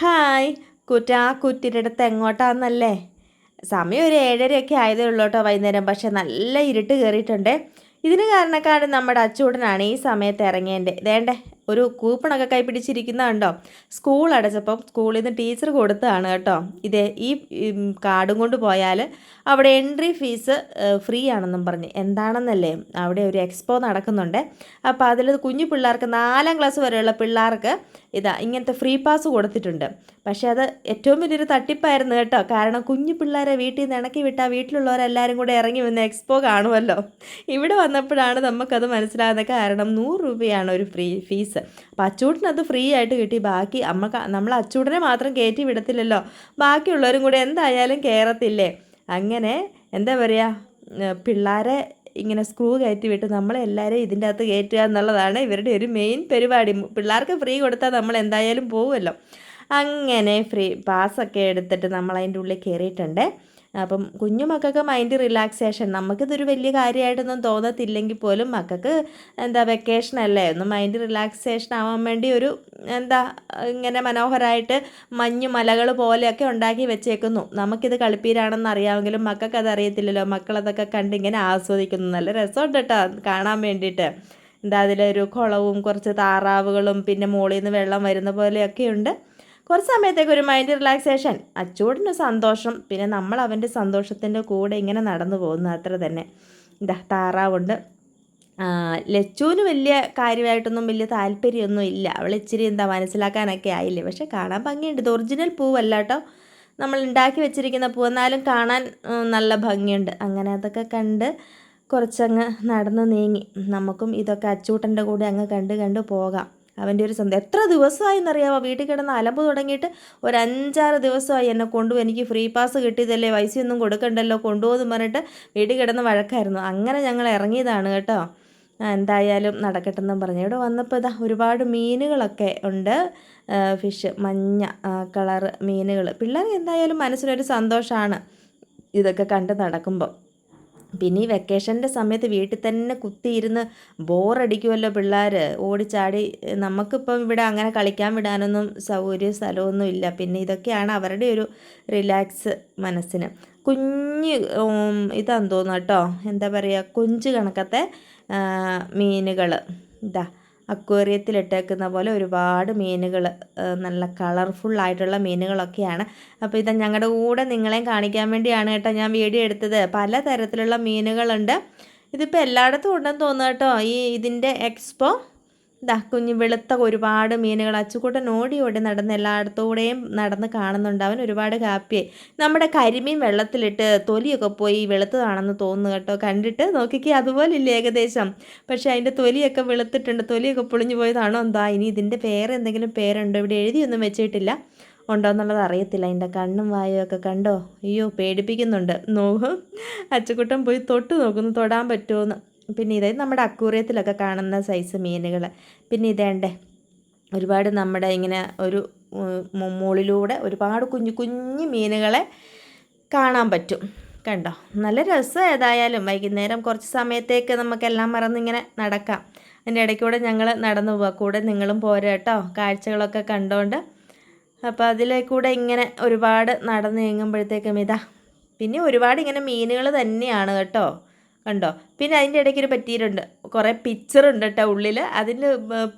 Hi. കുറ്റ ആ കുറ്റിരടുത്ത് എങ്ങോട്ടാന്നല്ലേ? സമയം ഒരു ഏഴരയൊക്കെ ആയതേ ഉള്ളൂ കേട്ടോ വൈകുന്നേരം. പക്ഷെ നല്ല ഇരുട്ട് കയറിയിട്ടുണ്ട്. ഇതിന് കാരണക്കാരൻ നമ്മുടെ അച്ചൂടനാണ്. ഈ സമയത്ത് ഇറങ്ങിയതിന്റെ. വേണ്ടേ ഒരു കൂപ്പണൊക്കെ കൈ പിടിച്ചിരിക്കുന്നതുണ്ടോ സ്കൂൾ അടച്ചപ്പം സ്കൂളിൽ നിന്ന് ടീച്ചർ കൊടുത്തതാണ് കേട്ടോ. ഇത് ഈ കാർഡും കൊണ്ട് പോയാൽ അവിടെ എൻട്രി ഫീസ് ഫ്രീ ആണെന്നും പറഞ്ഞ്. എന്താണെന്നല്ലേ? അവിടെ ഒരു എക്സ്പോ നടക്കുന്നുണ്ട്. അപ്പോൾ അതിൽ കുഞ്ഞു പിള്ളേർക്ക് നാലാം ക്ലാസ് വരെയുള്ള പിള്ളേർക്ക് ഇതാ ഇങ്ങനത്തെ ഫ്രീ പാസ് കൊടുത്തിട്ടുണ്ട്. പക്ഷേ അത് ഏറ്റവും വലിയൊരു തട്ടിപ്പായിരുന്നു കേട്ടോ. കാരണം കുഞ്ഞു പിള്ളേരെ വീട്ടിൽ നിന്ന് ഇണക്കി വിട്ടാൽ വീട്ടിലുള്ളവരെല്ലാവരും കൂടെ ഇറങ്ങി വന്ന് എക്സ്പോ കാണുമല്ലോ. ഇവിടെ വന്നപ്പോഴാണ് നമുക്കത് മനസ്സിലാകുന്നത്. കാരണം നൂറ് രൂപയാണ് ഒരു ഫ്രീ ഫീസ്. അപ്പോൾ അച്ചൂട്ടിന് അത് ഫ്രീ ആയിട്ട് കിട്ടി. ബാക്കി അമ്മ നമ്മൾ അച്ചൂടനെ മാത്രം കയറ്റി വിടത്തില്ലല്ലോ. ബാക്കിയുള്ളവരും കൂടെ എന്തായാലും കയറത്തില്ലേ അങ്ങനെ എന്താ പറയുക പിള്ളേരെ ഇങ്ങനെ സ്ക്രൂ കയറ്റി വിട്ട് നമ്മളെല്ലാവരെയും ഇതിന്റെ അകത്ത് കയറ്റുക എന്നുള്ളതാണ് ഇവരുടെ ഒരു മെയിൻ പരിപാടി. പിള്ളേർക്ക് ഫ്രീ കൊടുത്താൽ നമ്മൾ എന്തായാലും പോകുമല്ലോ അങ്ങനെ ഫ്രീ പാസ്സൊക്കെ എടുത്തിട്ട് നമ്മൾ അതിന്റെ ഉള്ളിൽ കയറിയിട്ടുണ്ട് അപ്പം കുഞ്ഞു മക്കൾക്ക് മൈൻഡ് റിലാക്സേഷൻ നമുക്കിതൊരു വലിയ കാര്യമായിട്ടൊന്നും തോന്നത്തില്ലെങ്കിൽ പോലും മക്കൾക്ക് എന്താ വെക്കേഷൻ അല്ലേ? ഒന്ന് മൈൻഡ് റിലാക്സേഷൻ ആവാൻ വേണ്ടി ഒരു എന്താ ഇങ്ങനെ മനോഹരമായിട്ട് മഞ്ഞു മലകൾ പോലെയൊക്കെ ഉണ്ടാക്കി വെച്ചേക്കുന്നു. നമുക്കിത് കളിപ്പീരാണെന്ന് അറിയാമെങ്കിലും മക്കൾക്ക് അത് അറിയത്തില്ലല്ലോ. മക്കളതൊക്കെ കണ്ട് ഇങ്ങനെ ആസ്വദിക്കുന്നു. നല്ല രസമുണ്ട് കേട്ടോ കാണാൻ വേണ്ടിയിട്ട്. എന്താ അതിലൊരു കുളവും കുറച്ച് താറാവുകളും പിന്നെ മുകളിൽ നിന്ന് വെള്ളം വരുന്ന പോലെയൊക്കെയുണ്ട്. കുറച്ച് സമയത്തേക്ക് ഒരു മൈൻഡ് റിലാക്സേഷൻ അച്ചൂടിന് സന്തോഷം. പിന്നെ നമ്മൾ അവന്റെ സന്തോഷത്തിന്റെ കൂടെ ഇങ്ങനെ നടന്നു പോകുന്നു. അത്ര തന്നെ. ഇതാ താറാവുണ്ട്. ലച്ചുവിന് വലിയ കാര്യമായിട്ടൊന്നും വലിയ താല്പര്യമൊന്നും ഇല്ല. അവൾ ഇച്ചിരി എന്താ മനസ്സിലാക്കാനൊക്കെ ആയില്ലേ? പക്ഷെ കാണാൻ ഭംഗിയുണ്ട്. ഇത് ഒറിജിനൽ പൂവല്ല കേട്ടോ നമ്മൾ ഉണ്ടാക്കി വെച്ചിരിക്കുന്ന പൂ. എന്നാലും കാണാൻ നല്ല ഭംഗിയുണ്ട്. അങ്ങനെ അതൊക്കെ കണ്ട് കുറച്ചങ്ങ് നടന്നു നീങ്ങി. നമുക്കും ഇതൊക്കെ അച്ചൂട്ടന്റെ കൂടെ അങ്ങ് കണ്ട് കണ്ട് പോകാം. അവന്റെ ഒരു സ്വന്തം എത്ര ദിവസമായി എന്നറിയാമോ വീട്ടിൽ കിടന്ന് അലമ്പ് തുടങ്ങിയിട്ട് ഒരു അഞ്ചാറ് ദിവസമായി എന്നെ കൊണ്ടു എനിക്ക് ഫ്രീ പാസ് കിട്ടിയതല്ലേ? പൈസയൊന്നും കൊടുക്കണ്ടല്ലോ? കൊണ്ടുപോകുമെന്ന് പറഞ്ഞിട്ട് വീട്ടിൽ കിടന്ന് വഴക്കായിരുന്നു. അങ്ങനെ ഞങ്ങൾ ഇറങ്ങിയതാണ് കേട്ടോ. എന്തായാലും നടക്കട്ടെ എന്നും പറഞ്ഞു. ഇവിടെ വന്നപ്പോൾ ഇതാ ഒരുപാട് മീനുകളൊക്കെ ഉണ്ട്. ഫിഷ് മഞ്ഞ കളർ മീനുകൾ. പിള്ളേർ എന്തായാലും മനസ്സിനൊരു സന്തോഷമാണ് ഇതൊക്കെ കണ്ട് നടക്കുമ്പോൾ പിന്നെ ഈ വെക്കേഷന്റെ സമയത്ത് വീട്ടിൽ തന്നെ കുത്തിയിരുന്ന് ബോറടിക്കുമല്ലോ പിള്ളേർ ഓടിച്ചാടി. നമുക്കിപ്പം ഇവിടെ അങ്ങനെ കളിക്കാൻ വിടാനൊന്നും സൗകര്യം സ്ഥലമൊന്നും ഇല്ല പിന്നെ ഇതൊക്കെയാണ് അവരുടെ ഒരു റിലാക്സ് മനസ്സിന്. കുഞ്ഞ് ഇതാന്ന് തോന്നുന്നു കേട്ടോ. എന്താ പറയുക കുഞ്ചു കണക്കത്തെ മീനുകൾ ഇതാ അക്വേറിയത്തിലിട്ടേക്കുന്ന പോലെ ഒരുപാട് മീനുകൾ നല്ല കളർഫുൾ ആയിട്ടുള്ള മീനുകളൊക്കെയാണ്. അപ്പോൾ ഇത് ഞങ്ങളുടെ കൂടെ നിങ്ങളെയും കാണിക്കാൻ വേണ്ടിയാണ് കേട്ടോ ഞാൻ വീഡിയോ എടുത്തത്. പല തരത്തിലുള്ള മീനുകളുണ്ട്. ഇതിപ്പോൾ എല്ലായിടത്തും ഉണ്ടെന്ന് തോന്നുന്നു കേട്ടോ. ഈ ഇതിന്റെ എക്സ്പോ ഇതാ കുഞ്ഞ് വെളുത്ത ഒരുപാട് മീനുകൾ. അച്ചുകൂട്ടൻ ഓടി ഓടി നടന്ന് എല്ലായിടത്തൂടെയും നടന്ന് കാണുന്നുണ്ട്. അവൻ ഒരുപാട് ഹാപ്പിയായി നമ്മുടെ കരിമീൻ വെള്ളത്തിലിട്ട് തൊലിയൊക്കെ പോയി വെളുത്തതാണെന്ന് തോന്നുന്നു കേട്ടോ. കണ്ടിട്ട് നോക്കിക്കേ അതുപോലെ ഇല്ല ഏകദേശം. പക്ഷേ അതിന്റെ തൊലിയൊക്കെ വെളുത്തിട്ടുണ്ട്. തൊലിയൊക്കെ പൊളിഞ്ഞു പോയതാണോ എന്താ. ഇനി ഇതിന്റെ പേര് എന്തെങ്കിലും പേരുണ്ടോ? ഇവിടെ എഴുതിയൊന്നും വെച്ചിട്ടില്ല. ഉണ്ടോ എന്നുള്ളത് അറിയത്തില്ല. അതിന്റെ കണ്ണും വായും ഒക്കെ കണ്ടോ? അയ്യോ പേടിപ്പിക്കുന്നുണ്ട്. നോക്കും അച്ചുക്കുട്ടൻ പോയി തൊട്ട് നോക്കുന്നു. തൊടാൻ പറ്റുമോയെന്ന് പിന്നെ ഇതായത് നമ്മുടെ അക്കൂറിയത്തിലൊക്കെ കാണുന്ന സൈസ് മീനുകൾ പിന്നെ ഇതേണ്ടേ ഒരുപാട് നമ്മുടെ ഇങ്ങനെ ഒരു മുകളിലൂടെ ഒരുപാട് കുഞ്ഞു കുഞ്ഞു മീനുകളെ കാണാൻ പറ്റും. കണ്ടോ? നല്ല രസം ഏതായാലും വൈകുന്നേരം കുറച്ച് സമയത്തേക്ക് നമുക്കെല്ലാം മറന്നിങ്ങനെ നടക്കാം. അതിന്റെ ഇടയ്ക്കൂടെ ഞങ്ങൾ നടന്നു പോവാം. കൂടെ നിങ്ങളും പോരാ കേട്ടോ. കാഴ്ചകളൊക്കെ കണ്ടോണ്ട്. അപ്പോൾ അതിലെ കൂടെ ഇങ്ങനെ ഒരുപാട് നടന്നു നീങ്ങുമ്പോഴത്തേക്കും ഇതാ പിന്നെ ഒരുപാട് ഇങ്ങനെ മീനുകൾ തന്നെയാണ് കേട്ടോ. കണ്ടോ? പിന്നെ അതിന്റെ ഇടയ്ക്ക് ഒരു പറ്റിയിട്ടുണ്ട് കുറേ പിക്ചറുണ്ട് കേട്ടോ ഉള്ളിൽ അതിന്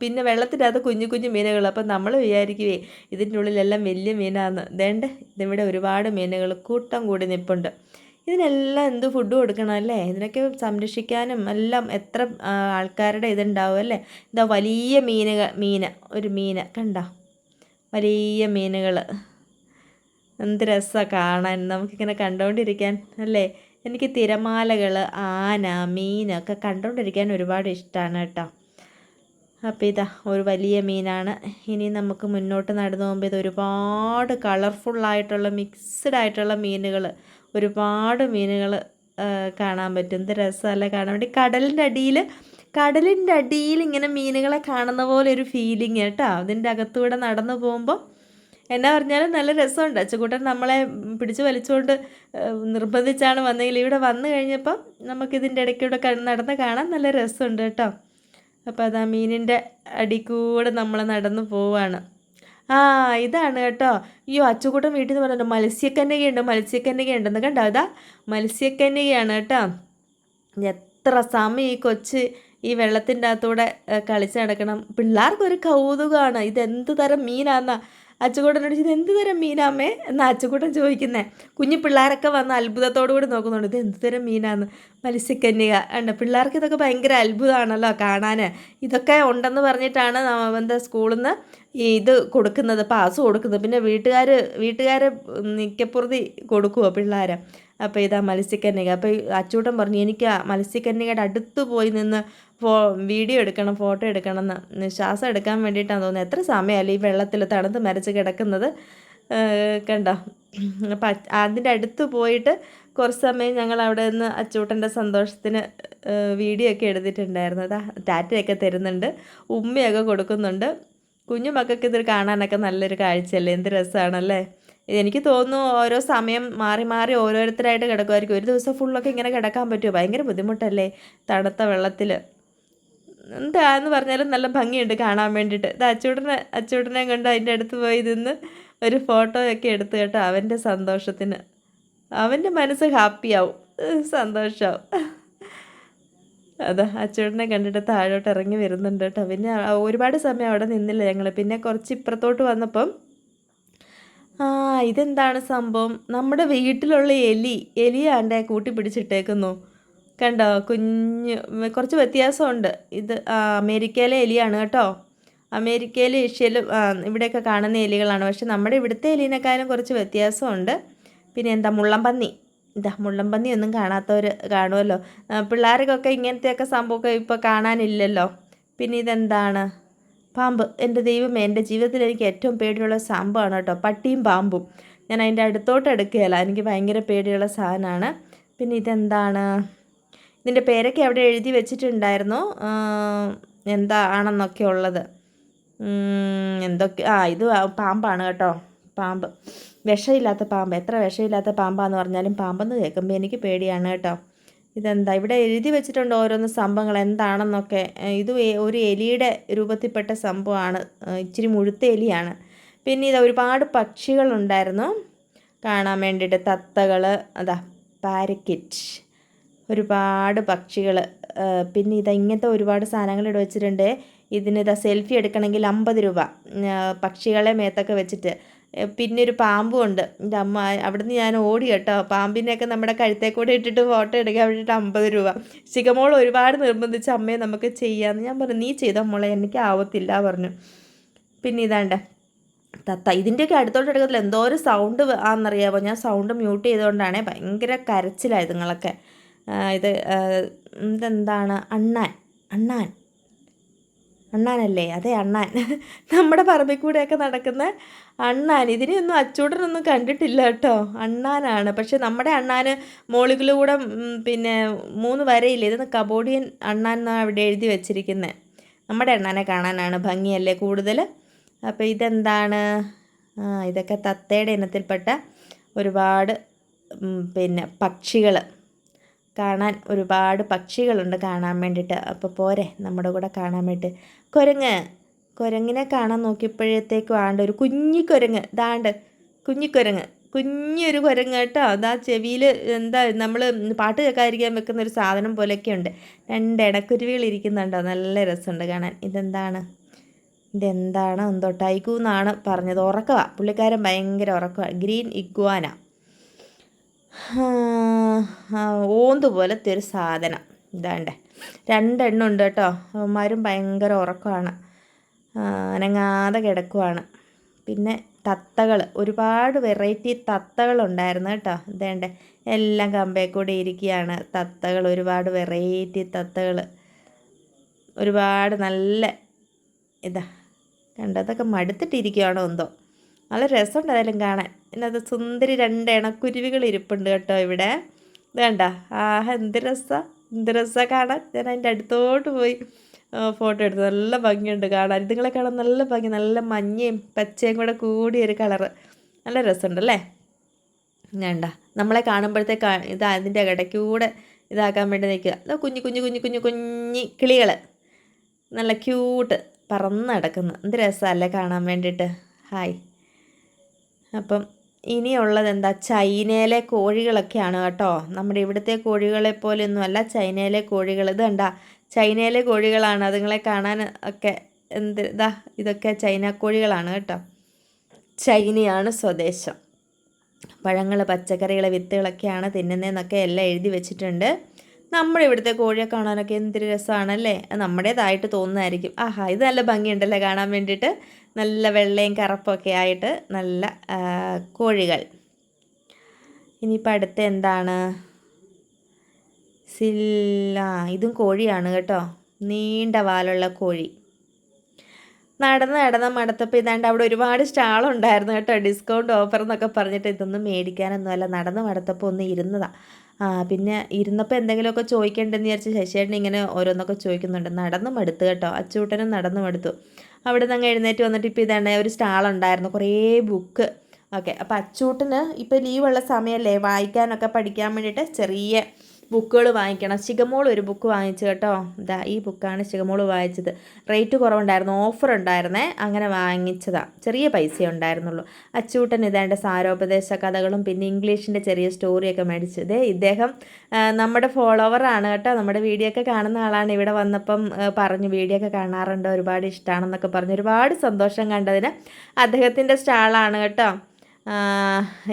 പിന്നെ വെള്ളത്തിനകത്ത് കുഞ്ഞു കുഞ്ഞു മീനുകൾ അപ്പം നമ്മൾ വിചാരിക്കുവേ ഇതിന്റെ ഉള്ളിലെല്ലാം വലിയ മീനാന്ന്. ദേണ്ട ഇതിവിടെ ഒരുപാട് മീനുകൾ കൂട്ടം കൂടി നിൽപ്പുണ്ട് ഇതിനെല്ലാം എന്ത് ഫുഡ് കൊടുക്കണം അല്ലേ? ഇതിനൊക്കെ സംരക്ഷിക്കാനും എല്ലാം എത്ര ആൾക്കാരുടെ ഇതുണ്ടാവും അല്ലേ? ഇതാ വലിയ മീനുകൾ മീന ഒരു മീന. കണ്ട? വലിയ മീനുകൾ എന്ത് രസമാണ് കാണാൻ. നമുക്കിങ്ങനെ കണ്ടുകൊണ്ടിരിക്കാൻ അല്ലേ? എനിക്ക് തിരമാലകൾ ആന മീനൊക്കെ കണ്ടുകൊണ്ടിരിക്കാൻ ഒരുപാട് ഇഷ്ടമാണ് കേട്ടോ. അപ്പോൾ ഇതാ ഒരു വലിയ മീനാണ്. ഇനി നമുക്ക് മുന്നോട്ട് നടന്നു പോകുമ്പോൾ ഇത് ഒരുപാട് കളർഫുള്ളായിട്ടുള്ള മിക്സ്ഡ് ആയിട്ടുള്ള മീനുകൾ ഒരുപാട് മീനുകൾ കാണാൻ പറ്റും. എന്ത് രസമല്ലേ കാണാൻ വേണ്ടി. കടലിന്റെ അടിയിൽ കടലിന്റെ അടിയിൽ ഇങ്ങനെ മീനുകളെ കാണുന്ന പോലെ ഒരു ഫീലിംഗ് കേട്ടോ. അതിന്റെ അകത്തൂടെ നടന്നു പോകുമ്പോൾ എന്നാ പറഞ്ഞാലും നല്ല രസമുണ്ട്. അച്ചുകൂട്ടൻ നമ്മളെ പിടിച്ചു വലിച്ചുകൊണ്ട് നിർബന്ധിച്ചാണ് വന്നെങ്കിൽ ഇവിടെ വന്നു കഴിഞ്ഞപ്പം നമുക്കിതിന്റെ ഇടയ്ക്കൂടെ നടന്ന് കാണാൻ നല്ല രസമുണ്ട് കേട്ടോ. അപ്പോൾ അത് മീനിന്റെ അടിക്കൂടെ കൂടെ നമ്മൾ നടന്നു പോവാണ്. ആ ഇതാണ് കേട്ടോ. അയ്യോ അച്ചുകൂട്ടൻ വീട്ടിൽ നിന്ന് പറഞ്ഞു മത്സ്യക്കന്യകയുണ്ട് മത്സ്യക്കന്യകയുണ്ടെന്ന് കണ്ടോ? അതാ മത്സ്യക്കന്യകയാണ് കേട്ടോ. എത്ര സമയം ഈ കൊച്ച് ഈ വെള്ളത്തിന്റെ അകത്തൂടെ കളിച്ച് നടക്കണം. പിള്ളേർക്കൊരു കൗതുകമാണ് ഇതെന്ത് തരം മീനാന്നാ. അച്ചുകൂട്ടനോട് ഇത് എന്ത് തരം മീനാമ്മേ എന്നാ അച്ചുകൂട്ടൻ ചോദിക്കുന്നേ കുഞ്ഞു പിള്ളേരൊക്കെ വന്ന് അത്ഭുതത്തോടു കൂടി നോക്കുന്നുണ്ട് ഇത് എന്ത് തരം മീനാന്ന്? മത്സ്യക്കന്യക ഉണ്ട് പിള്ളേർക്ക് ഇതൊക്കെ ഭയങ്കര അത്ഭുതമാണല്ലോ കാണാൻ ഇതൊക്കെ ഉണ്ടെന്ന് പറഞ്ഞിട്ടാണ് എന്താ സ്കൂളിൽ നിന്ന് ഇത് കൊടുക്കുന്നത് പാസ് കൊടുക്കുന്നത്. പിന്നെ വീട്ടുകാർ വീട്ടുകാരെ നിക്കപ്പുറതി കൊടുക്കുമോ പിള്ളേരെ? അപ്പോൾ ഇതാ മത്സ്യക്കന്യക അപ്പോൾ അച്ചൂട്ടൻ പറഞ്ഞു എനിക്ക് മത്സ്യക്കന്യകയുടെ അടുത്ത് പോയി നിന്ന് ഫോ വീഡിയോ എടുക്കണം ഫോട്ടോ എടുക്കണം എന്ന് ശ്വാസം എടുക്കാൻ വേണ്ടിയിട്ടാണ് തോന്നുന്നത് എത്ര സമയമല്ലേ ഈ വെള്ളത്തിൽ തണുത്ത് മരച്ച് കിടക്കുന്നത്? കണ്ടോ? അപ്പം അതിന്റെ അടുത്ത് പോയിട്ട് കുറച്ച് സമയം ഞങ്ങൾ അവിടെ നിന്ന് അച്ചൂട്ടന്റെ സന്തോഷത്തിന് വീഡിയോ ഒക്കെ എടുത്തിട്ടുണ്ടായിരുന്നു. അതാ ടാറ്റയൊക്കെ തരുന്നുണ്ട് ഉമ്മയൊക്കെ കൊടുക്കുന്നുണ്ട്. കുഞ്ഞു മക്കൾക്ക് ഇത് കാണാനൊക്കെ നല്ലൊരു കാഴ്ചയല്ലേ? എന്ത് രസമാണല്ലേ എനിക്ക് തോന്നുന്നു ഓരോ സമയം മാറി മാറി ഓരോരുത്തരായിട്ട് കിടക്കുമായിരിക്കും ഒരു ദിവസം ഫുള്ളൊക്കെ ഇങ്ങനെ കിടക്കാൻ പറ്റുമോ ഭയങ്കര ബുദ്ധിമുട്ടല്ലേ തണുത്ത വെള്ളത്തിൽ എന്താന്ന് പറഞ്ഞാലും നല്ല ഭംഗിയുണ്ട് കാണാൻ വേണ്ടിയിട്ട്. ഇത് അച്ചൂട്ടനെ അച്ചൂട്ടനെ കൊണ്ട് അതിന്റെ അടുത്ത് പോയി നിന്ന് ഒരു ഫോട്ടോയൊക്കെ എടുത്ത് കേട്ടോ അവന്റെ സന്തോഷത്തിന്. അവന്റെ മനസ്സ് ഹാപ്പിയാവും സന്തോഷമാവും അതെ അച്ചൂട്ടനെ കണ്ടിട്ട് താഴോട്ട് ഇറങ്ങി വരുന്നുണ്ട് കേട്ടോ. പിന്നെ ഒരുപാട് സമയം അവിടെ നിന്നില്ല ഞങ്ങൾ പിന്നെ കുറച്ച് ഇപ്പുറത്തോട്ട് വന്നപ്പം ആ ഇതെന്താണ് സംഭവം? നമ്മുടെ വീട്ടിലുള്ള എലി എലിയാണ്ട കൂട്ടി പിടിച്ചിട്ടേക്കുന്നു. കണ്ടോ? കുഞ്ഞ് കുറച്ച് വ്യത്യാസമുണ്ട്. ഇത് അമേരിക്കയിലെ എലിയാണ് കേട്ടോ. അമേരിക്കയിലെ ഏഷ്യയിലും ഇവിടെയൊക്കെ കാണുന്ന എലികളാണ്. പക്ഷെ നമ്മുടെ ഇവിടുത്തെ എലീനെക്കാളും കുറച്ച് വ്യത്യാസമുണ്ട്. പിന്നെ എന്താ മുള്ളംപന്നി. ഇതാ മുള്ളംപന്നി ഒന്നും കാണാത്തവർ കാണുമല്ലോ പിള്ളേർക്കൊക്കെ ഇങ്ങനത്തെയൊക്കെ സംഭവമൊക്കെ ഇപ്പോൾ കാണാനില്ലല്ലോ. പിന്നെ ഇതെന്താണ്? പാമ്പ്. എന്റെ ദൈവമേ എന്റെ ജീവിതത്തിൽ എനിക്ക് ഏറ്റവും പേടിയുള്ള സംഭവമാണ് കേട്ടോ. പട്ടിയും പാമ്പും. ഞാൻ അതിന്റെ അടുത്തോട്ട് എടുക്കുകയല്ല എനിക്ക് ഭയങ്കര പേടിയുള്ള സാധനമാണ്. പിന്നെ ഇതെന്താണ്? ഇതിന്റെ പേരൊക്കെ അവിടെ എഴുതി വെച്ചിട്ടുണ്ടായിരുന്നു. എന്താ ആണെന്നൊക്കെ ഉള്ളത്. എന്തൊക്കെ? ആ ഇത് പാമ്പാണ് കേട്ടോ. പാമ്പ്. വിഷമില്ലാത്ത പാമ്പ്. എത്ര വിഷമില്ലാത്ത പാമ്പാന്ന് പറഞ്ഞാലും പാമ്പെന്ന് കേൾക്കുമ്പോൾ എനിക്ക് പേടിയാണ് കേട്ടോ. ഇതെന്താ? ഇവിടെ എഴുതി വെച്ചിട്ടുണ്ട് ഓരോന്ന് സംഭവങ്ങൾ എന്താണെന്നൊക്കെ. ഇത് ഒരു എലിയുടെ രൂപത്തിൽപ്പെട്ട സംഭവമാണ്. ഇച്ചിരി മുഴുത്ത എലിയാണ്. പിന്നെ ഇത് ഒരുപാട് പക്ഷികളുണ്ടായിരുന്നു. കാണാൻ വേണ്ടിയിട്ട് തത്തകൾ അതാ പാരക്കിറ്റ് ഒരുപാട് പക്ഷികൾ പിന്നെ ഇതാ ഇങ്ങനത്തെ ഒരുപാട് സാധനങ്ങൾ ഇവിടെ വെച്ചിട്ടുണ്ട്. ഇതിന് ഇതാ സെൽഫി എടുക്കണമെങ്കിൽ അമ്പത് രൂപ. പക്ഷികളെ മേത്തൊക്കെ വെച്ചിട്ട്. പിന്നെ ഒരു പാമ്പും ഉണ്ട് എന്റെ അമ്മ അവിടുന്ന് ഞാൻ ഓടി കേട്ടോ. പാമ്പിനെയൊക്കെ നമ്മുടെ കഴുത്തേ കൂടെ ഇട്ടിട്ട് ഫോട്ടോ എടുക്കാൻ വേണ്ടിയിട്ട് അമ്പത് രൂപ. ശിഖമോൾ ഒരുപാട് നിർബന്ധിച്ച് അമ്മയെ നമുക്ക് ചെയ്യാമെന്ന് ഞാൻ പറഞ്ഞു നീ ചെയ്തോ മോളെ എനിക്ക് ആവത്തില്ല പറഞ്ഞു. പിന്നെ ഇതാണ്ട്. തത്ത ഇതിന്റെയൊക്കെ അടുത്തോട്ട് എടുക്കത്തില്ല. എന്തോ ഒരു സൗണ്ട് ആണെന്നറിയാമോ ഞാൻ സൗണ്ട് മ്യൂട്ട് ചെയ്തുകൊണ്ടാണ് ഭയങ്കര കരച്ചിലായി ഇതുങ്ങളൊക്കെ. ഇത് ഇതെന്താണ്? അണ്ണാൻ. അണ്ണാൻ. അണ്ണാനല്ലേ? അതെ അണ്ണാൻ. നമ്മുടെ പറമ്പിൽ കൂടെയൊക്കെ നടക്കുന്ന അണ്ണാൻ. ഇതിനെയൊന്നും അച്ചൂടനൊന്നും കണ്ടിട്ടില്ല കേട്ടോ. അണ്ണാനാണ്. പക്ഷെ നമ്മുടെ അണ്ണാന് മോളികളിലൂടെ പിന്നെ മൂന്ന് വരയില്ലേ? ഇതൊന്ന് കബോഡിയൻ അണ്ണാൻ എന്നാണ് അവിടെ എഴുതി വെച്ചിരിക്കുന്നത് നമ്മുടെ അണ്ണാനെ കാണാനാണ് ഭംഗിയല്ലേ കൂടുതൽ? അപ്പോൾ ഇതെന്താണ്? ഇതൊക്കെ തത്തയുടെ ഇനത്തിൽപ്പെട്ട ഒരുപാട് പിന്നെ പക്ഷികൾ. കാണാൻ ഒരുപാട് പക്ഷികളുണ്ട് കാണാൻ വേണ്ടിയിട്ട്. അപ്പോൾ പോരെ നമ്മുടെ കൂടെ കാണാൻ വേണ്ടിയിട്ട്. കുരങ്ങ് കുരങ്ങിനെ കാണാൻ നോക്കിയപ്പോഴത്തേക്കും ആണ്ട് ഒരു കുഞ്ഞി കുരങ്ങ്. ദാണ്ട് കുഞ്ഞിക്കുരങ്ങ് കുഞ്ഞൊരു കുരങ്ങ് കേട്ടോ. അതാ ചെവിയിൽ എന്താ നമ്മൾ പാട്ട് കേൾക്കാതിരിക്കാൻ വെക്കുന്ന ഒരു സാധനം പോലെയൊക്കെ ഉണ്ട് രണ്ട് ഇടക്കുരുവികൾ ഇരിക്കുന്നുണ്ടോ? നല്ല രസമുണ്ട് കാണാൻ. ഇതെന്താണ്? ഇതെന്താണ്? എന്തോ ടൈഗു എന്നാണ് പറഞ്ഞത്. ഉറക്കവാ. പുള്ളിക്കാരൻ ഭയങ്കര ഉറക്കവാ. Green iguana. ഓന്ത് പോലത്തെ ഒരു സാധനം. ഇതാണ്ടേ. രണ്ടെണ്ണം ഉണ്ട് കേട്ടോ. അവന്മാരും ഭയങ്കര ഉറക്കമാണ്. അനങ്ങാതെ കിടക്കുവാണ്. പിന്നെ തത്തകൾ. ഒരുപാട് വെറൈറ്റി തത്തകളുണ്ടായിരുന്നു കേട്ടോ. ഇതേണ്ട. എല്ലാം കമ്പേ കൂടെ ഇരിക്കുകയാണ്. തത്തകൾ ഒരുപാട് വെറൈറ്റി തത്തകൾ. ഒരുപാട് നല്ല ഇതാ. കണ്ടതൊക്കെ മടുത്തിട്ടിരിക്കുകയാണോ എന്തോ. നല്ല രസമുണ്ട് അതെല്ലാം കാണാൻ. പിന്നെ അത് സുന്ദരി രണ്ട് ഇണക്കുരുവികൾ ഇരിപ്പുണ്ട് കേട്ടോ ഇവിടെ. വേണ്ട ആഹ് എന്ത് രസമാണ് എന്ത് രസ കാണാൻ. ഞാൻ അതിന്റെ അടുത്തോട്ട് പോയി ഫോട്ടോ എടുത്തു. നല്ല ഭംഗിയുണ്ട് കാണാൻ. ഇതുങ്ങളെ കാണാൻ നല്ല ഭംഗി നല്ല മഞ്ഞയും പച്ചയും കൂടെ കൂടിയ ഒരു കളറ്. നല്ല രസമുണ്ട് അല്ലേ? വേണ്ട നമ്മളെ കാണുമ്പോഴത്തേക്ക് ഇത് അതിന്റെ ഇടയ്ക്കൂടെ ഇതാക്കാൻ വേണ്ടി നിൽക്കുക. അത് കുഞ്ഞു കുഞ്ഞു കുഞ്ഞു കുഞ്ഞു കുഞ്ഞി കിളികൾ. നല്ല ക്യൂട്ട് പറന്ന് നടക്കുന്നു. എന്ത് രസമല്ലേ കാണാൻ വേണ്ടിയിട്ട്. ഹായ്. അപ്പം ഇനിയുള്ളത് എന്താ ചൈനയിലെ കോഴികളൊക്കെയാണ് കേട്ടോ. നമ്മുടെ ഇവിടുത്തെ കോഴികളെ പോലെയൊന്നും അല്ല ചൈനയിലെ കോഴികൾ. ഇത് കണ്ട ചൈനയിലെ കോഴികളാണ്. അതുങ്ങളെ കാണാൻ ഒക്കെ എന്ത് ഇതാ? ഇതൊക്കെ ചൈന കോഴികളാണ് കേട്ടോ. ചൈനയാണ് സ്വദേശം. പഴങ്ങൾ പച്ചക്കറികൾ വിത്തുകളൊക്കെയാണ് തിന്നുന്നതെന്നൊക്കെ എല്ലാം എഴുതി വെച്ചിട്ടുണ്ട്. നമ്മുടെ ഇവിടുത്തെ കോഴിയെ കാണാനൊക്കെ എന്തൊരു രസമാണല്ലേ നമ്മുടേതായിട്ട് തോന്നുന്നതായിരിക്കും. ആഹാ ഇത് നല്ല ഭംഗിയുണ്ടല്ലേ കാണാൻ വേണ്ടിയിട്ട്? നല്ല വെള്ളയും കറുപ്പൊക്കെ ആയിട്ട് നല്ല കോഴികൾ. ഇനിയിപ്പോൾ അടുത്ത എന്താണ്? സില്ല ഇതും കോഴിയാണ് കേട്ടോ. നീണ്ട വാലുള്ള കോഴി. നടന്ന് നടന്ന് മടുത്തപ്പോൾ ഇതാണ്ട് അവിടെ ഒരുപാട് സ്റ്റാളുണ്ടായിരുന്നു കേട്ടോ. ഡിസ്കൗണ്ട് ഓഫർ എന്നൊക്കെ പറഞ്ഞിട്ട് ഇതൊന്നും മേടിക്കാനൊന്നുമല്ല. നടന്ന് മടുത്തപ്പോൾ ഒന്ന് ഇരുന്നതാണ് പിന്നെ ഇരുന്നപ്പോൾ എന്തെങ്കിലുമൊക്കെ ചോദിക്കേണ്ടെന്ന് വിചാരിച്ച് ശശിയേട്ടൻ ഇങ്ങനെ ഓരോന്നൊക്കെ ചോദിക്കുന്നുണ്ട്. നടന്ന് മടുത്തു കേട്ടോ. അച്ചൂട്ടനും നടന്ന് മടുത്തു. അവിടെ നിന്ന് അങ്ങ് എഴുന്നേറ്റ് വന്നിട്ട് ഇപ്പോൾ ഇതാണ് ഒരു സ്റ്റാൾ ഉണ്ടായിരുന്നു. കുറേ ബുക്ക് ഓക്കെ അപ്പോൾ അച്ചൂട്ടന് ഇപ്പോൾ ലീവുള്ള സമയമല്ലേ? വായിക്കാനൊക്കെ പഠിക്കാൻ വേണ്ടിയിട്ട് ചെറിയ ബുക്കുകൾ വാങ്ങിക്കണം. ശിഖമോൾ ഒരു ബുക്ക് വാങ്ങിച്ചു കേട്ടോ. ഇതാ ഈ ബുക്കാണ് ശിഖമോൾ വായിച്ചത്. റേറ്റ് കുറവുണ്ടായിരുന്നു ഓഫർ ഉണ്ടായിരുന്നേ അങ്ങനെ വാങ്ങിച്ചതാണ് ചെറിയ പൈസ ഉണ്ടായിരുന്നുള്ളൂ. അച്ചൂട്ടൻ ഇതേണ്ട സാരോപദേശ കഥകളും പിന്നെ ഇംഗ്ലീഷിന്റെ ചെറിയ സ്റ്റോറിയൊക്കെ മേടിച്ചത് ഇദ്ദേഹം നമ്മുടെ ഫോളോവറാണ് കേട്ടോ. നമ്മുടെ വീഡിയോ ഒക്കെ കാണുന്ന ആളാണ്. ഇവിടെ വന്നപ്പം പറഞ്ഞു വീഡിയോ ഒക്കെ കാണാറുണ്ട് ഒരുപാട് ഇഷ്ടമാണെന്നൊക്കെ പറഞ്ഞു. ഒരുപാട് സന്തോഷം കണ്ടതിന് അദ്ദേഹത്തിന്റെ സ്റ്റാളാണ് കേട്ടോ.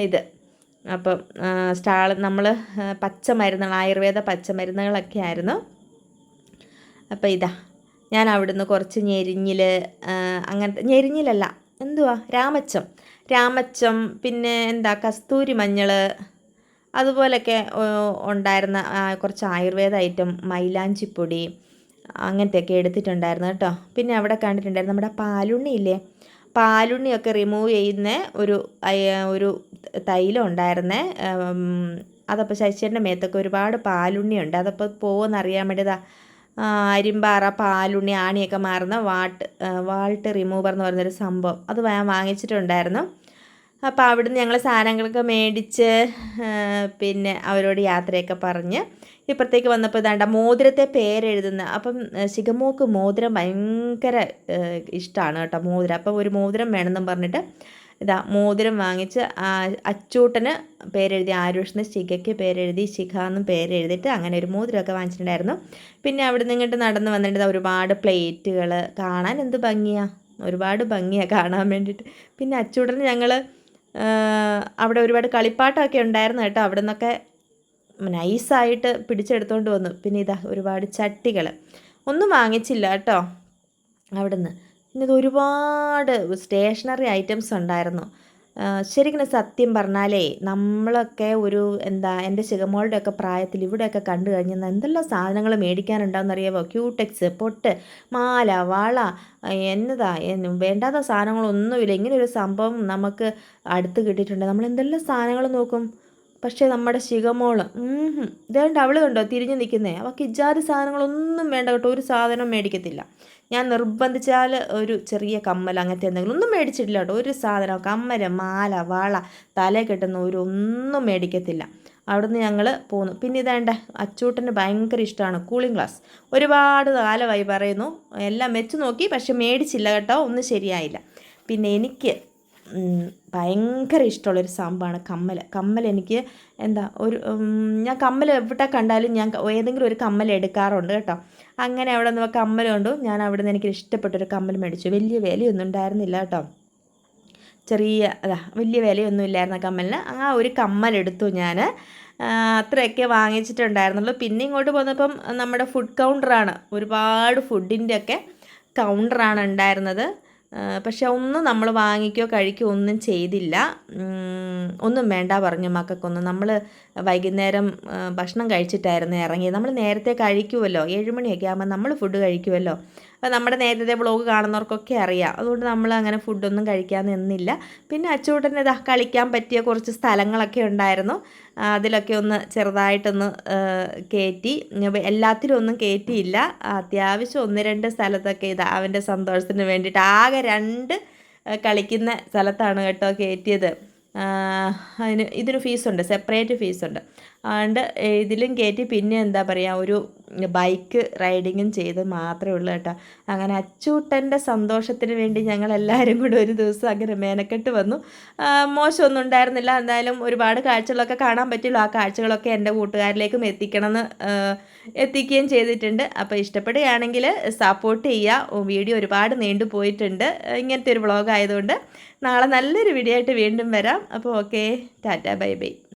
ഇത്. അപ്പം സ്റ്റാൾ നമ്മൾ പച്ചമരുന്നുകൾ ആയുർവേദ പച്ചമരുന്നുകളൊക്കെ ആയിരുന്നു അപ്പോൾ ഇതാ ഞാൻ അവിടുന്ന് കുറച്ച് ഞെരിഞ്ഞിൽ അങ്ങനത്തെ ഞെരിഞ്ഞിലല്ല എന്തുവാ രാമച്ചം. രാമച്ചം പിന്നെ എന്താ കസ്തൂരി മഞ്ഞൾ അതുപോലൊക്കെ ഉണ്ടായിരുന്ന കുറച്ച് ആയുർവേദ ഐറ്റം മൈലാഞ്ചിപ്പൊടി അങ്ങനത്തെയൊക്കെ എടുത്തിട്ടുണ്ടായിരുന്നു കേട്ടോ. പിന്നെ അവിടെ കണ്ടിട്ടുണ്ടായിരുന്നു നമ്മുടെ പാലുണ്ണി ഇല്ലേ? പാലുണ്ണിയൊക്കെ റിമൂവ് ചെയ്യുന്ന ഒരു ഒരു തൈലം ഉണ്ടായിരുന്നേ. അതപ്പോൾ ശശിന്റെ മേത്തൊക്കെ ഒരുപാട് പാലുണ്ണിയുണ്ട്. അതപ്പോൾ പോകുമെന്ന് അറിയാൻ വേണ്ടിയതാ അരിമ്പാറ പാലുണ്ണി ആണിയൊക്കെ മാറുന്ന വാട്ട് വാൾട്ട് റിമൂവർ എന്ന് പറയുന്നൊരു സംഭവം. അത് ഞാൻ വാങ്ങിച്ചിട്ടുണ്ടായിരുന്നു. അപ്പോൾ അവിടുന്ന് ഞങ്ങൾ സാധനങ്ങളൊക്കെ മേടിച്ച് പിന്നെ അവരോട് യാത്രയൊക്കെ പറഞ്ഞ് ഇപ്പുറത്തേക്ക് വന്നപ്പോൾ ഇതാണ്ട മോതിരത്തെ പേരെഴുതുന്ന അപ്പം ശിഖമോക്ക് മോതിരം ഭയങ്കര ഇഷ്ടമാണ് കേട്ടോ മോതിരം. അപ്പം ഒരു മോതിരം വേണമെന്നും പറഞ്ഞിട്ട് ഇതാ മോതിരം വാങ്ങിച്ച് അച്ചൂട്ടന് പേരെഴുതി ആരുഷിന് ശിഖയ്ക്ക് പേരെഴുതി ശിഖ എന്നും പേരെഴുതിയിട്ട് അങ്ങനെ ഒരു മോതിരമൊക്കെ വാങ്ങിച്ചിട്ടുണ്ടായിരുന്നു. പിന്നെ അവിടെ നിന്ന് ഇങ്ങോട്ട് നടന്ന് വന്നിട്ട് ഒരുപാട് പ്ലേറ്റുകൾ കാണാൻ എന്ത് ഭംഗിയാണ് ഒരുപാട് ഭംഗിയാണ് കാണാൻ വേണ്ടിയിട്ട് പിന്നെ അച്ചൂട്ടന് ഞങ്ങൾ അവിടെ ഒരുപാട് കളിപ്പാട്ടമൊക്കെ ഉണ്ടായിരുന്നു കേട്ടോ. അവിടെ നിന്നൊക്കെ നൈസായിട്ട് പിടിച്ചെടുത്തുകൊണ്ട് വന്നു. പിന്നെ ഇതാ ഒരുപാട് ചട്ടികൾ ഒന്നും വാങ്ങിച്ചില്ല കേട്ടോ അവിടുന്ന്. പിന്നെ ഇത് ഒരുപാട് സ്റ്റേഷനറി ഐറ്റംസ് ഉണ്ടായിരുന്നു. ശരിക്കും സത്യം പറഞ്ഞാലേ നമ്മളൊക്കെ ഒരു എന്താ എന്റെ ശിഖമോളുടെ ഒക്കെ പ്രായത്തിൽ ഇവിടെയൊക്കെ കണ്ടു കഴിഞ്ഞാൽ എന്തെല്ലാം സാധനങ്ങൾ മേടിക്കാനുണ്ടാവുന്ന അറിയാമോ ക്യൂടെക്സ് പൊട്ട് മാല വള എന്നതാ വേണ്ടാത്ത സാധനങ്ങളൊന്നുമില്ല. ഇങ്ങനെ ഒരു സംഭവം നമുക്ക് അടുത്ത് കിട്ടിയിട്ടുണ്ട്. നമ്മൾ എന്തെല്ലാം സാധനങ്ങൾ നോക്കും? പക്ഷേ നമ്മുടെ ശിഖമോൾ ഇതേണ്ട അവൾ കണ്ടോ തിരിഞ്ഞു നിൽക്കുന്നേ? അവൾക്ക് ഇജാതി സാധനങ്ങളൊന്നും വേണ്ട കേട്ടോ ഒരു സാധനം മേടിക്കത്തില്ല. ഞാൻ നിർബന്ധിച്ചാൽ ഒരു ചെറിയ കമ്മൽ അങ്ങനത്തെ എന്തെങ്കിലും ഒന്നും മേടിച്ചിട്ടില്ല കേട്ടോ. ഒരു സാധനം കമ്മൽ മാല വാള തല കെട്ടുന്ന ഒരു ഒന്നും മേടിക്കത്തില്ല. അവിടുന്ന് ഞങ്ങൾ പോന്നു. പിന്നെ ഇതേണ്ട അച്ചൂട്ടന് ഭയങ്കര ഇഷ്ടമാണ് കൂളിംഗ് ഗ്ലാസ് ഒരുപാട് കാലമായി പറയുന്നു എല്ലാം വെച്ച് നോക്കി പക്ഷെ മേടിച്ചില്ല കേട്ടോ ഒന്നും ശരിയായില്ല. പിന്നെ എനിക്ക് ഭയങ്കര ഇഷ്ടമുള്ളൊരു സംഭവമാണ് കമ്മൽ. കമ്മൽ എനിക്ക് എന്താ ഒരു ഞാൻ കമ്മൽ എവിടെ കണ്ടാലും ഞാൻ ഏതെങ്കിലും ഒരു കമ്മൽ എടുക്കാറുണ്ട് കേട്ടോ. അങ്ങനെ അവിടെ നിന്ന് കമ്മൽ കൊണ്ടു. ഞാൻ അവിടെ നിന്ന് എനിക്ക് ഇഷ്ടപ്പെട്ടൊരു കമ്മൽ മേടിച്ചു. വലിയ വിലയൊന്നും ഉണ്ടായിരുന്നില്ല കേട്ടോ. ചെറിയ അതാ വലിയ വിലയൊന്നും ഇല്ലായിരുന്ന കമ്മലിന്. ആ ഒരു കമ്മൽ എടുത്തു ഞാൻ അത്രയൊക്കെ വാങ്ങിച്ചിട്ടുണ്ടായിരുന്നുള്ളൂ. പിന്നെ ഇങ്ങോട്ട് പോന്നപ്പം നമ്മുടെ ഫുഡ് കൗണ്ടറാണ് ഒരുപാട് ഫുഡിന്റെയൊക്കെ കൗണ്ടറാണ് ഉണ്ടായിരുന്നത്. പക്ഷെ ഒന്നും നമ്മൾ വാങ്ങിക്കോ കഴിക്കോ ഒന്നും ചെയ്തില്ല. ഒന്നും വേണ്ട പറഞ്ഞു മക്കൾക്കൊന്നും. നമ്മൾ വൈകുന്നേരം ഭക്ഷണം കഴിച്ചിട്ടായിരുന്നു ഇറങ്ങിയത്. നമ്മൾ നേരത്തെ കഴിക്കുമല്ലോ ഏഴുമണിയൊക്കെ ആകുമ്പോൾ നമ്മൾ ഫുഡ് കഴിക്കുമല്ലോ അപ്പോൾ നമ്മുടെ നേരത്തെ ബ്ലോഗ് കാണുന്നവർക്കൊക്കെ അറിയാം. അതുകൊണ്ട് നമ്മൾ അങ്ങനെ ഫുഡൊന്നും കഴിക്കാൻ നിന്നില്ല. പിന്നെ അച്ചൂട്ടന് ഇതാ കളിക്കാൻ പറ്റിയ കുറച്ച് സ്ഥലങ്ങളൊക്കെ ഉണ്ടായിരുന്നു. അതിലൊക്കെ ഒന്ന് ചെറുതായിട്ടൊന്ന് കയറ്റി എല്ലാത്തിലും ഒന്നും കയറ്റിയില്ല അത്യാവശ്യം ഒന്ന് രണ്ട് സ്ഥലത്തൊക്കെ ഇതാ അവന്റെ സന്തോഷത്തിന് വേണ്ടിയിട്ട് ആകെ രണ്ട് കളിക്കുന്ന സ്ഥലത്താണ് കേട്ടോ കയറ്റിയത് അതിന് ഇതിന് ഫീസുണ്ട് സെപ്പറേറ്റ് ഫീസുണ്ട് അതുകൊണ്ട് ഇതിലും കയറ്റി പിന്നെ എന്താ പറയുക ഒരു ബൈക്ക് റൈഡിങ്ങും ചെയ്ത് മാത്രമേ ഉള്ളൂ കേട്ടോ. അങ്ങനെ അച്ചൂട്ടന്റെ സന്തോഷത്തിന് വേണ്ടി ഞങ്ങൾ എല്ലാവരും കൂടെ ഒരു ദിവസം അങ്ങനെ മേനക്കെട്ട് വന്നു. മോശമൊന്നും ഉണ്ടായിരുന്നില്ല. എന്തായാലും ഒരുപാട് കാഴ്ചകളൊക്കെ കാണാൻ പറ്റുള്ളൂ ആ കാഴ്ചകളൊക്കെ എന്റെ കൂട്ടുകാരിലേക്കും എത്തിക്കണമെന്ന് എത്തിക്കുകയും ചെയ്തിട്ടുണ്ട്. അപ്പോൾ ഇഷ്ടപ്പെടുകയാണെങ്കിൽ സപ്പോർട്ട് ചെയ്യുക. വീഡിയോ ഒരുപാട് നീണ്ടു പോയിട്ടുണ്ട്. ഇങ്ങനത്തെ ഒരു വ്ളോഗ് ആയതുകൊണ്ട് നാളെ നല്ലൊരു വീഡിയോ ആയിട്ട് വീണ്ടും വരാം. അപ്പോൾ ഓക്കെ ടാറ്റ ബൈ ബൈ